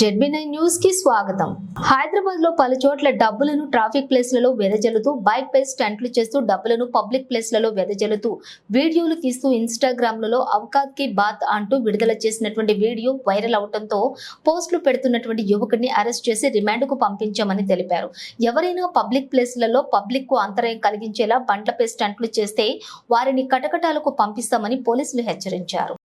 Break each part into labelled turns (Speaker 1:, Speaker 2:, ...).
Speaker 1: ZB nine న్యూస్కి స్వాగతం. హైదరాబాద్లో పలు చోట్ల డబ్బులను ట్రాఫిక్ ప్లేస్లలో వెదజల్లుతూ బైక్ పై స్టంట్లు చేస్తూ డబ్బులను పబ్లిక్ ప్లేస్లలో వెదజల్లుతూ వీడియోలు తీస్తూ ఇన్స్టాగ్రామ్లలో అవకాత్కి బాత్ అంటూ విడుదల చేసినటువంటి వీడియో వైరల్ అవడంతో పోస్టులు పెడుతున్నటువంటి యువకుడిని అరెస్ట్ చేసి రిమాండ్కు పంపించామని తెలిపారు. ఎవరైనా పబ్లిక్ ప్లేస్లలో పబ్లిక్కు అంతరాయం కలిగించేలా బండ్లపై స్టంట్లు చేస్తే వారిని కటకటాలకు పంపిస్తామని పోలీసులు హెచ్చరించారు.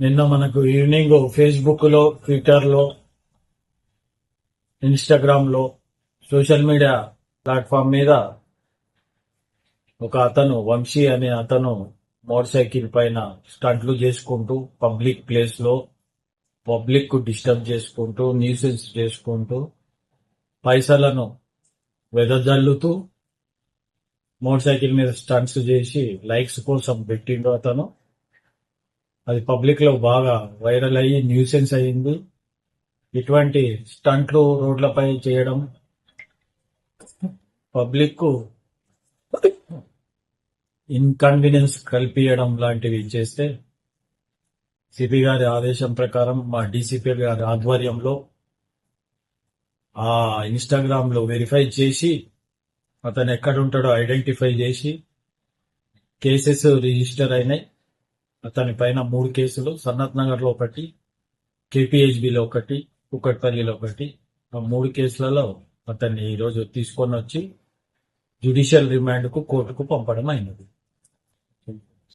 Speaker 2: నిన్న మనకు ఈవినింగ్ ఫేస్బుక్లో ట్విట్టర్లో ఇన్స్టాగ్రామ్లో సోషల్ మీడియా ప్లాట్ఫామ్ మీద ఒక అతను వంశీ అనే అతను మోటార్ సైకిల్ పైన స్టంట్లు చేసుకుంటూ పబ్లిక్ ప్లేస్లో పబ్లిక్కు డిస్టర్బ్ చేసుకుంటూ న్యూసెన్స్ చేసుకుంటూ పైసలను వెదజల్లుతూ మోటార్ సైకిల్ మీద స్టంట్స్ చేసి లైక్స్ కోసం పెట్టిండు అతను. అది పబ్లిక్లో బాగా వైరల్ అయ్యి న్యూసెన్స్ అయ్యింది ఇటువంటి స్టంట్లు రోడ్లపై చేయడం పబ్లిక్ ఇన్కన్వీనియన్స్ కల్పించడం లాంటివి చేస్తే సిపి గారి ఆదేశం ప్రకారం మా డీసీపీ గారి ఆధ్వర్యంలో ఆ ఇన్స్టాగ్రామ్లో వెరిఫై చేసి అతను ఎక్కడ ఉంటాడో ఐడెంటిఫై చేసి కేసెస్ రిజిస్టర్ అయినాయి. అతని పైన మూడు కేసులు సన్నత్ నగర్లో ఒకటి కేపీహెచ్బిలో ఒకటి కుక్కట్పల్లిలో ఒకటి. ఆ మూడు కేసులలో అతన్ని ఈరోజు తీసుకొని వచ్చి జ్యుడిషియల్ రిమాండ్కు కోర్టుకు పంపడం అయినది.